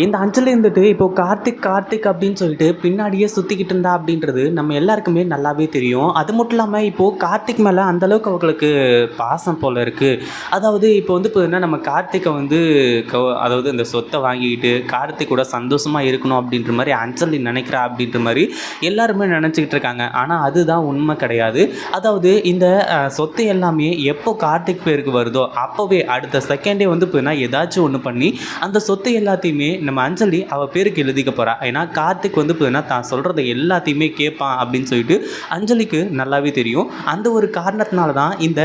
இந்த அஞ்சல் இருந்துட்டு இப்போ கார்த்திக் கார்த்திக் அப்படின்னு சொல்லிட்டு பின்னாடியே சுற்றிக்கிட்டு இருந்தா அப்படின்றது நம்ம எல்லாருக்குமே நல்லாவே தெரியும். அது மட்டும் இல்லாமல் இப்போது கார்த்திக் மேலே அந்தளவுக்கு அவங்களுக்கு பாசம் போல் இருக்குது அதாவது இப்போ வந்து பார்த்தீங்கன்னா நம்ம கார்த்திகை வந்து அதாவது இந்த சொத்தை வாங்கிக்கிட்டு கார்த்திக் கூட சந்தோஷமாக இருக்கணும் அப்படின்ற மாதிரி அஞ்சலி நினைக்கிறா அப்படின்ற மாதிரி எல்லாருமே நினச்சிக்கிட்டு இருக்காங்க. ஆனால் அதுதான் உண்மை கிடையாது. அதாவது இந்த சொத்து எல்லாமே எப்போ கார்த்திக் பேருக்கு வருதோ அப்போவே அடுத்த செகண்டே வந்து பார்த்தீங்கன்னா ஏதாச்சும் ஒன்று பண்ணி அந்த சொத்து எல்லாத்தையுமே நம்ம அஞ்சலி அவள் பேருக்கு எழுதிக்க போகிறா ஏன்னா கார்த்திக் வந்து பார்த்தீங்கன்னா தான் சொல்கிறத எல்லாத்தையுமே கேட்பான் அப்படின்னு சொல்லிட்டு அஞ்சலிக்கு நல்லாவே தெரியும். அந்த ஒரு காரணத்தினால தான் இந்த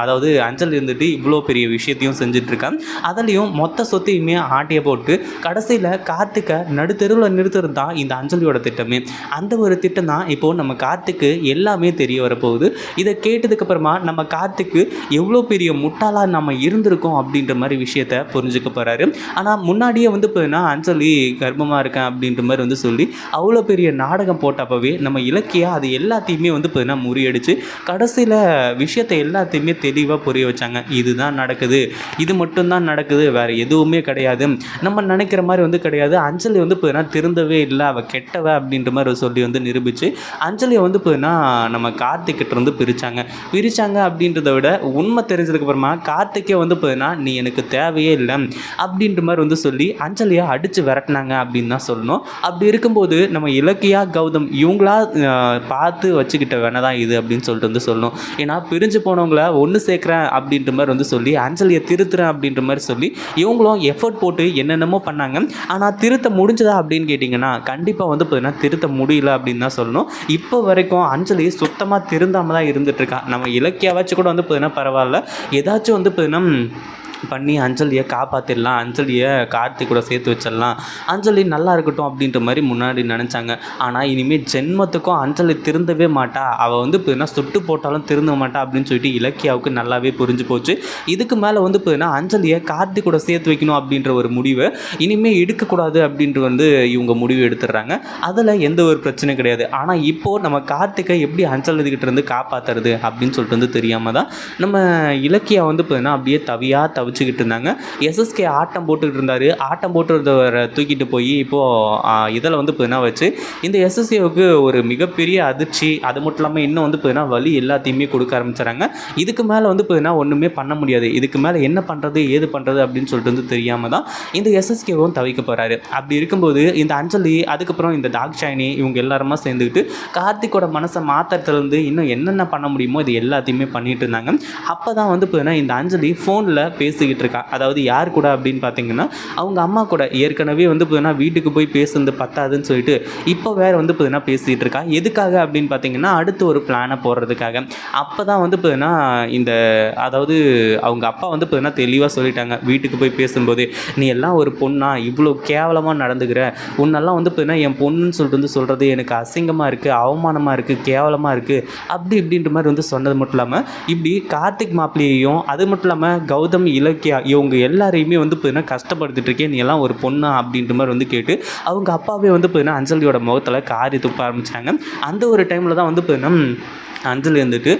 அதாவது அஞ்சலி இருந்துட்டு இவ்வளோ பெரிய விஷயத்தையும் செஞ்சிட்ருக்கான். அதுலேயும் மொத்த சொத்தையுமே ஆட்டிய போட்டு கடைசியில் கார்த்திக்கை நடுத்தெருவில் நிறுத்துறது தான் இந்த அஞ்சலியோட திட்டமே. அந்த ஒரு திட்டம் தான் இப்போது நம்ம கார்த்திக்கு எல்லாமே தெரிய வரப்போகுது. இதை கேட்டதுக்கப்புறமா நம்ம கார்த்திக்கு எவ்வளோ பெரிய முட்டாளாக நம்ம இருந்திருக்கோம் அப்படின்ற மாதிரி விஷயத்த புரிஞ்சுக்க போகிறாரு ஆனால் முன்னாடியே வந்து பார்த்தீங்கன்னா அஞ்சலி கர்ப்பமாக இருக்கேன் அப்படின்ற மாதிரி வந்து சொல்லி அவ்வளோ பெரிய நாடகம் போட்டப்பவே நம்ம இலக்கியா அது எல்லாத்தையுமே வந்து பார்த்தீங்கன்னா முறியடிச்சு கடைசியில் விஷயத்தை எல்லாத்தையுமே தெளிவாக புரிய வச்சாங்க. இதுதான் நடக்குது. இது மட்டும்தான் நடக்குது. வேறு எதுவுமே கிடையாது. நம்ம நினைக்கிற மாதிரி வந்து கிடையாது. அஞ்சலி வந்து பார்த்தீங்கன்னா திருந்தவே இல்லை. அவள் கெட்டவ அப்படின்ற மாதிரி சொல்லி வந்து நிரூபித்து அஞ்சலியை வந்து பார்த்தீங்கன்னா நம்ம கார்த்திக்கிட்ட இருந்து பிரித்தாங்க பிரித்தாங்க அப்படின்றத விட உண்மை தெரிஞ்சதுக்கப்புறமா கார்த்திக்கே வந்து பார்த்தீங்கன்னா நீ எனக்கு தேவையே இல்லை. அப்படின்ற மாதிரி வந்து சொல்லி அஞ்சலியை அடித்து விரட்டினாங்க அப்படின்னு தான் சொல்லணும். அப்படி இருக்கும்போது நம்ம இலக்கியா கௌதம் இவங்களா பார்த்து வச்சுக்கிட்ட வேணா தான் இது அப்படின்னு சொல்லிட்டு வந்து சொல்லணும். ஏன்னா பிரிஞ்சு போனவங்கள ஒன்று சேர்க்குறேன் அப்படின்ற மாதிரி வந்து சொல்லி அஞ்சலியை திருத்துறேன் அப்படின்ற மாதிரி சொல்லி இவங்களும் எஃபர்ட் போட்டு என்னென்னமோ பண்ணாங்க. ஆனால் திருத்த முடிஞ்சதா அப்படின்னு கேட்டிங்கன்னா கண்டிப்பாக வந்து பார்த்தீங்கன்னா திருத்த முடியல அப்படின்னு தான் சொல்லணும். இப்போ வரைக்கும் அஞ்சலி சுத்தமாக திருந்தாமல் தான் இருந்துட்டு நம்ம இலக்கியாவாச்சும் கூட வந்து பார்த்தீங்கன்னா பரவாயில்ல. ஏதாச்சும் வந்து பார்த்தீங்கன்னா பண்ணி அஞ்சலியை காப்பாற்றிடலாம் அஞ்சலியை கார்த்திக் கூட சேர்த்து வச்சிடலாம். அஞ்சலி நல்லா இருக்கட்டும் அப்படின்ற மாதிரி முன்னாடி நினச்சாங்க. ஆனால் இனிமேல் ஜென்மத்துக்கும் அஞ்சலி திருந்தவே மாட்டா. அவள் வந்து இப்போ சுட்டு போட்டாலும் திருந்த மாட்டா அப்படின்னு சொல்லிட்டு இலக்கியாவுக்கு நல்லாவே புரிஞ்சு போச்சு. இதுக்கு மேலே வந்து இப்போ அஞ்சலியை கார்த்திக் கூட சேர்த்து வைக்கணும் அப்படின்ற ஒரு முடிவை இனிமேல் எடுக்கக்கூடாது அப்படின்ட்டு வந்து இவங்க முடிவு எடுத்துடுறாங்க. அதில் எந்த ஒரு பிரச்சனையும் கிடையாது. ஆனால் இப்போது நம்ம கார்த்திகை எப்படி அஞ்சலி இருந்து காப்பாற்றுறது அப்படின்னு சொல்லிட்டு வந்து தெரியாமல் தான் நம்ம இலக்கியா வந்து பார்த்தீங்கன்னா அப்படியே தவியாக தவிச்சுக்கிட்டு இருந்தாங்க எஸ்எஸ்கே ஆட்டம் போட்டுக்கிட்டு இருந்தார் ஆட்டம் போட்டுருந்தவரை தூக்கிட்டு போய் இப்போது இதில் வந்து பார்த்தீங்கன்னா வச்சு இந்த எஸ்எஸ்கேவுக்கு ஒரு மிகப்பெரிய அதிர்ச்சி அது மட்டும் இல்லாமல் இன்னும் வந்து பார்த்தீங்கன்னா வலி எல்லாத்தையுமே கொடுக்க ஆரம்பிச்சுறாங்க இதுக்கு மேலே வந்து பார்த்தீங்கன்னா ஒன்றுமே பண்ண முடியாது. இதுக்கு மேலே என்ன பண்ணுறது ஏது பண்ணுறது அப்படின்னு சொல்லிட்டு வந்து தெரியாமல் தான் இந்த எஸ்எஸ்கேவும் தவிக்க போகிறாரு அப்படி இருக்கும்போது இந்த அஞ்சலி அதுக்கப்புறம் இந்த டாக்ஷாயினி இவங்க எல்லாருமா சேர்ந்துக்கிட்டு கார்த்திக்கோட மனசை மாத்திரத்துலேருந்து இன்னும் என்னென்ன பண்ண முடியுமோ இது எல்லாத்தையுமே பண்ணிகிட்டு இருந்தாங்க. அப்போ தான் வந்து பார்த்தீங்கன்னா இந்த அஞ்சலி ஃபோனில் பேசிக்கிட்டு இருக்கா. அதாவது யார் கூட அப்படின்னு பார்த்தீங்கன்னா அவங்க அம்மா கூட. ஏற்கனவே வந்து பார்த்தீங்கன்னா வீட்டுக்கு போய் பேசுனது பத்தாதுன்னு சொல்லிட்டு இப்போ வேறு வந்து பார்த்தீங்கன்னா பேசிகிட்டு இருக்கா. எதுக்காக அப்படின்னு பார்த்தீங்கன்னா அடுத்து ஒரு பிளானை போடுறதுக்காக. அப்போ தான் வந்து பார்த்தீங்கன்னா இந்த அதாவது அவங்க அப்பா வந்து பார்த்தீங்கன்னா தெளிவாக சொல்லிட்டாங்க. வீட்டுக்கு போய் பேசும்போது நீ எல்லாம் ஒரு பொண்ணா? இவ்வளோ கேவலமாக நடந்துக்கிற. உன்னெல்லாம் வந்து பார்த்தீங்கன்னா என் பொண்ணுன்னு சொல்லிட்டு வந்து சொல்கிறது எனக்கு அசிங்கமாக இருக்குது அவமானமாக இருக்குது கேவலமாக இருக்குது அப்படி இப்படின்ற மாதிரி வந்து சொன்னது மட்டும் இல்லாமல் இப்படி கார்த்திக் மாப்பிள்ளையையும் அது மட்டும் இல்லாமல் கௌதம் இலக்கியா இவங்க எல்லாரையுமே வந்து பார்த்தீங்கன்னா கஷ்டப்படுத்திட்டு நீ எல்லாம் ஒரு பொண்ணா அப்படின்ற மாதிரி வந்து கேட்டு அவங்க அப்பாவே வந்து பார்த்தீங்கன்னா அஞ்சலியோட முகத்தில் காரி துப்ப ஆரம்பித்தாங்க அந்த ஒரு டைமில் தான் வந்து பார்த்தீங்கன்னா அஞ்சலி வந்துட்டு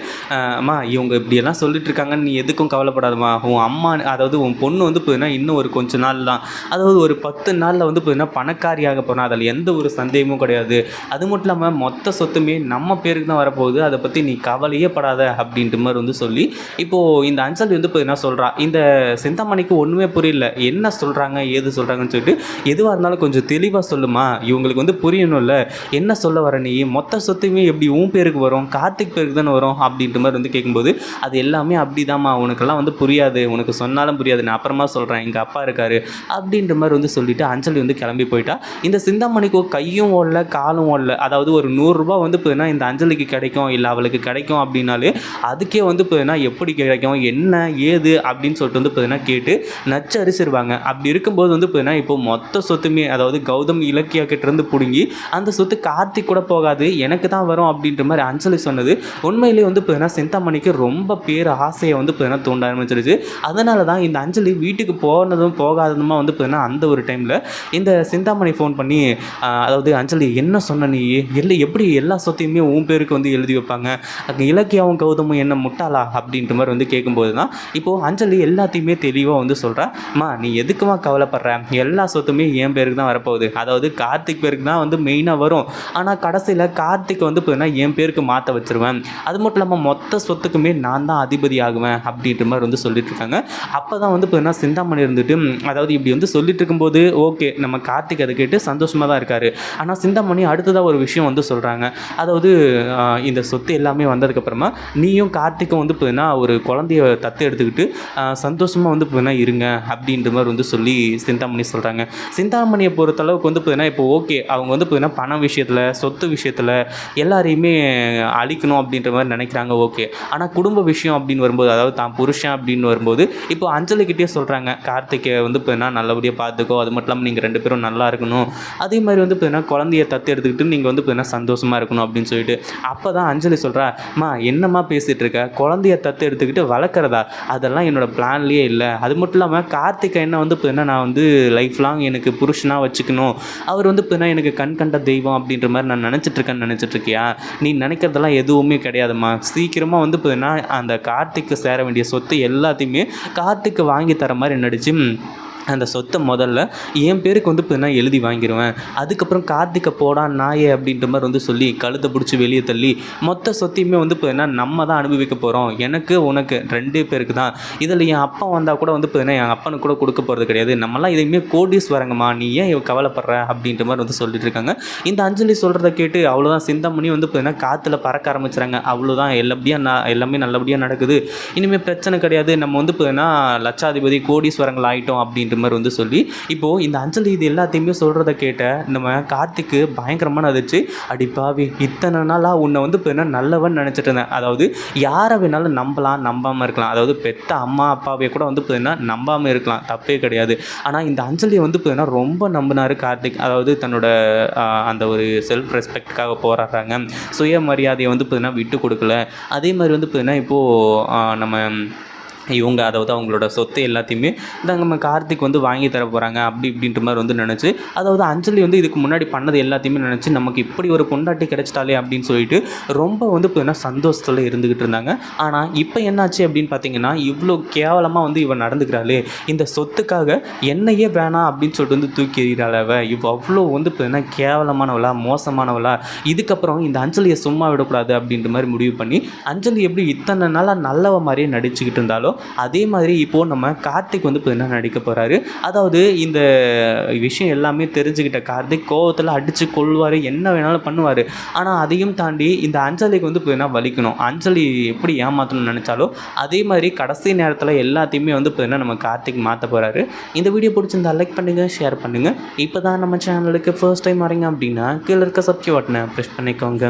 அம்மா இவங்க இப்படியெல்லாம் சொல்லிட்டு இருக்காங்கன்னு நீ எதுக்கும் கவலைப்படாதம்மா. உன் அம்மா அதாவது உன் பொண்ணு வந்து பார்த்தீங்கன்னா இன்னும் ஒரு கொஞ்ச நாள் தான். அதாவது ஒரு பத்து நாளில் வந்து பார்த்தீங்கன்னா பணக்காரியாக போனால் அதில் எந்த ஒரு சந்தேகமும் கிடையாது. அது மட்டும் இல்லாமல் மொத்த சொத்துமே நம்ம பேருக்கு தான் வரப்போகுது. அதை பற்றி நீ கவலையே படாத அப்படின்ற மாதிரி வந்து சொல்லி இப்போது இந்த அஞ்சலி வந்து பார்த்தீங்கன்னா சொல்கிறா இந்த செந்தாமணிக்கு ஒன்றுமே புரியல. என்ன சொல்கிறாங்க ஏது சொல்கிறாங்கன்னு சொல்லிட்டு எதுவாக இருந்தாலும் கொஞ்சம் தெளிவாக சொல்லுமா? இவங்களுக்கு வந்து புரியணும்ல. என்ன சொல்ல வர நீ? மொத்த சொத்துமே எப்படி உன் பேருக்கு வரும் கார்த்திக் பேருக்கு தானே வரும் அப்படின்ற மாதிரி வந்து கேட்கும்போது அது எல்லாமே அப்படிதாம்மா. உனக்கெல்லாம் வந்து புரியாது. உனக்கு சொன்னாலும் புரியாது. நான் அப்புறமா சொல்கிறேன் எங்கள் அப்பா இருக்காரு. அப்படின்ற மாதிரி வந்து சொல்லிவிட்டு அஞ்சலி வந்து கிளம்பி போயிட்டா. இந்த சிந்தாமணிக்கு கையும் ஓடல காலும் ஓடல. அதாவது ஒரு நூறுரூபா வந்து போதுன்னா இந்த அஞ்சலிக்கு கிடைக்கும் இல்லை அவளுக்கு கிடைக்கும் அப்படின்னாலே அதுக்கே வந்து போதுன்னா எப்படி கிடைக்கும் என்ன ஏது அப்படின்னு சொல்லிட்டு வந்து பார்த்தீங்கன்னா கேட்டு நச்சு அரிசிடுவாங்க அப்படி இருக்கும்போது வந்து பார்த்தீங்கன்னா இப்போ மொத்த சொத்துமே அதாவது கௌதம் இலக்கியா கிட்டேருந்து பிடுங்கி அந்த சொத்து கார்த்திக் கூட போகாது எனக்கு தான் வரும் அப்படின்ற மாதிரி அஞ்சலி சொன்னது. உண்மையிலேயே வந்து பார்த்தீங்கன்னா சிந்தாமணிக்கு ரொம்ப பேர் ஆசையை வந்து பார்த்தீங்கன்னா தூண்ட ஆரம்பிச்சிருச்சு. அதனால தான் இந்த அஞ்சலி வீட்டுக்கு போனதும் போகாததுமா வந்து பார்த்தீங்கன்னா அந்த ஒரு டைமில் இந்த சிந்தாமணி ஃபோன் பண்ணி அதாவது அஞ்சலி என்ன சொன்ன நீ? இல்லை எப்படி எல்லா சொத்தையுமே உன் பேருக்கு வந்து எழுதி வைப்பாங்க? அங்கே இலக்கியாவும் கௌதமும் என்ன முட்டாளா? அப்படின்ற மாதிரி வந்து கேட்கும்போது தான் இப்போது அஞ்சலி எல்லாத்தையும் எல்லாத்தையுமே தெளிவாக வந்து சொல்கிறாம்மா நீ எதுக்குமா கவலைப்படுற? எல்லா சொத்துமே என் பேருக்கு தான் வரப்போகுது. அதாவது கார்த்திக் பேருக்கு தான் வந்து மெயினாக வரும். ஆனால் கடைசியில் கார்த்திக் வந்து பார்த்தீங்கன்னா என் பேருக்கு மாற்ற வச்சிருவேன். அது மட்டும் இல்லாமல் மொத்த சொத்துக்குமே நான் தான் அதிபதி ஆகுவேன் அப்படின்ற மாதிரி வந்து சொல்லிட்டு இருக்காங்க. அப்போ தான் வந்து பார்த்தீங்கன்னா சிந்தாமணி இருந்துட்டு அதாவது இப்படி வந்து சொல்லிட்டு இருக்கும்போது ஓகே நம்ம கார்த்திக் அதை கேட்டு சந்தோஷமாக தான் இருக்காரு. ஆனால் சிந்தாமணி அடுத்ததாக ஒரு விஷயம் வந்து சொல்கிறாங்க அதாவது இந்த சொத்து எல்லாமே வந்ததுக்கப்புறமா நீயும் கார்த்திக்கும் வந்து பார்த்தீங்கன்னா ஒரு குழந்தைய தத்து எடுத்துக்கிட்டு சந்தோஷம் சந்தோஷமாக வந்து பார்த்தீங்கன்னா இருங்க அப்படின்ற மாதிரி வந்து சொல்லி சிந்தாமணி சொல்கிறாங்க சிந்தாமணியை பொறுத்தளவுக்கு வந்து பார்த்தீங்கன்னா இப்போ ஓகே அவங்க வந்து பார்த்தீங்கன்னா பண விஷயத்தில் சொத்து விஷயத்தில் எல்லாரையுமே அழிக்கணும் அப்படின்ற மாதிரி நினைக்கிறாங்க ஓகே ஆனால் குடும்ப விஷயம் அப்படின்னு வரும்போது அதாவது தான் புருஷன் அப்படின்னு வரும்போது இப்போ அஞ்சலிக்கிட்டே சொல்கிறாங்க கார்த்திகை வந்து பார்த்தீங்கன்னா நல்லபடியாக பார்த்துக்கோ அது மட்டும் இல்லாமல் நீங்கள் ரெண்டு பேரும் நல்லா இருக்கணும். அதே மாதிரி வந்து பார்த்தீங்கன்னா குழந்தைய தத்து எடுத்துக்கிட்டு நீங்கள் வந்து பார்த்தீங்கன்னா சந்தோஷமாக இருக்கணும் அப்படின்னு சொல்லிட்டு அப்போ தான் அஞ்சலி சொல்கிறா அம்மா என்னம்மா பேசிகிட்டு இருக்க? குழந்தைய தத்து எடுத்துக்கிட்டு வளர்க்குறதா? அதெல்லாம் என்னோடய நாள்லேயே இல்லை. அது மட்டும் இல்லாமல் கார்த்திகை என்ன வந்து பார்த்தீங்கன்னா நான் வந்து லைஃப் லாங் எனக்கு புருஷனாக வச்சுக்கணும். அவர் வந்து பார்த்தீங்கன்னா எனக்கு கண் கண்ட தெய்வம் அப்படின்ற மாதிரி நான் நினச்சிட்டு இருக்கேன்னு நினச்சிட்டு இருக்கியா? நீ நினைக்கிறதெல்லாம் எதுவுமே கிடையாதும்மா. சீக்கிரமாக வந்து பார்த்தீங்கன்னா அந்த கார்த்திக்கு சேர வேண்டிய சொத்து எல்லாத்தையுமே கார்த்திக்கு வாங்கி தர மாதிரி நடிச்சு அந்த சொத்தை முதல்ல என் பேருக்கு வந்து நான் எழுதி வாங்கிடுவேன் அதுக்கப்புறம் கார்த்திகை போடா நாயே அப்படின்ற மாதிரி வந்து சொல்லி கழுத்தை பிடிச்சி வெளியே தள்ளி மொத்த சொத்தையுமே வந்து பார்த்தீங்கன்னா நம்ம தான் அனுபவிக்க போகிறோம் எனக்கு உனக்கு ரெண்டு பேருக்கு தான். இதில் என் அப்பா வந்தால் கூட வந்து பார்த்தீங்கன்னா என் அப்பனுக்கு கூட கொடுக்க போகிறது கிடையாது. நம்மலாம் இதையுமே கோடிஸ் வரங்கம்மா நீ ஏன் கவலைப்படுற அப்படின்ற மாதிரி வந்து சொல்லிட்டு இருக்காங்க. இந்த அஞ்சலி சொல்கிறத கேட்டு அவ்வளோதான் சிந்தாமணி வந்து பார்த்தீங்கன்னா காற்றுல பறக்க ஆரம்பிச்சுறாங்க. அவ்வளோதான் எல்லபடியாக நான் எல்லாமே நல்லபடியாக நடக்குது. இனிமேல் பிரச்சனை கிடையாது. நம்ம வந்து பார்த்தீங்கன்னா லட்சாதிபதி கோடீஸ்வரங்கள் ஆகிட்டோம் அப்படின்ற மாதிரி வந்து சொல்லி இப்போது இந்த அஞ்சலி இது எல்லாத்தையுமே சொல்கிறத கேட்ட நம்ம கார்த்திக்கு பயங்கரமான அதிர்ச்சி. அடி பாவி இத்தனை நாளாக உன்னை வந்து பார்த்தீங்கன்னா நல்லவன் நினச்சிட்டு இருந்தேன். அதாவது யாரை வேணாலும் நம்பலாம் நம்பாமல் இருக்கலாம். அதாவது பெத்த அம்மா அப்பாவே கூட வந்து பார்த்தீங்கன்னா நம்பாமல் இருக்கலாம். தப்பே கிடையாது. ஆனால் இந்த அஞ்சலியை வந்து பார்த்தீங்கன்னா ரொம்ப நம்பினார் கார்த்திக். அதாவது தன்னோட அந்த ஒரு செல்ஃப் ரெஸ்பெக்டுக்காக போராடுறாங்க. சுயமரியாதையை வந்து பார்த்தீங்கன்னா விட்டு கொடுக்கல. அதே மாதிரி வந்து பார்த்தீங்கன்னா இப்போது நம்ம இவங்க அதாவது அவங்களோட சொத்து எல்லாத்தையுமே இந்த நம்ம கார்த்திக் வந்து வாங்கி தர போகிறாங்க அப்படி இப்படின்ற மாதிரி வந்து நினச்சி அதாவது அஞ்சலி வந்து இதுக்கு முன்னாடி பண்ணது எல்லாத்தையுமே நினச்சி நமக்கு இப்படி ஒரு பொண்டாட்டி கிடைச்சிட்டாலே அப்படின்னு சொல்லிட்டு ரொம்ப வந்து இப்போ சந்தோஷத்தில் இருந்துக்கிட்டு இருந்தாங்க. ஆனால் இப்போ என்னாச்சு அப்படின்னு பார்த்தீங்கன்னா இவ்வளோ கேவலமாக வந்து இவன் நடந்துக்கிறாளே இந்த சொத்துக்காக என்னையே வேணாம் அப்படின்னு சொல்லிட்டு வந்து தூக்கி எறிகிறாள் அவ. அவ்வளோ வந்து பார்த்தீங்கன்னா கேவலமானவளா மோசமானவளா இதுக்கப்புறம் இந்த அஞ்சலியை சும்மா விடக்கூடாது அப்படின்ற மாதிரி முடிவு பண்ணி அஞ்சலி எப்படி இத்தனை நாளாக நல்லவ மாதிரியே நடிச்சுக்கிட்டு இருந்தாலோ அதே மாதிரி இப்போது நம்ம கார்த்திக் வந்து பார்த்தீங்கன்னா நடிக்க போகிறாரு அதாவது இந்த விஷயம் எல்லாமே தெரிஞ்சுக்கிட்ட கார்த்திக் கோவத்தில் அடித்து கொள்வார் என்ன வேணாலும் பண்ணுவார். ஆனால் அதையும் தாண்டி இந்த அஞ்சலிக்கு வந்து பார்த்தீங்கன்னா வலிக்கணும்? அஞ்சலி எப்படி ஏமாற்றணும்னு நினச்சாலோ அதே மாதிரி கடைசி நேரத்தில் எல்லாத்தையுமே வந்து பார்த்தீங்கன்னா நம்ம கார்த்திக் மாற்ற போகிறாரு இந்த வீடியோ பிடிச்சிருந்தா லைக் பண்ணுங்கள் ஷேர் பண்ணுங்கள் இப்போ தான் நம்ம சேனலுக்கு ஃபர்ஸ்ட் டைம் வரீங்க அப்படின்னா கீழே இருக்க சப்ஸ்கிரைப் பட்டனை ப்ரெஸ் பண்ணிக்கோங்க.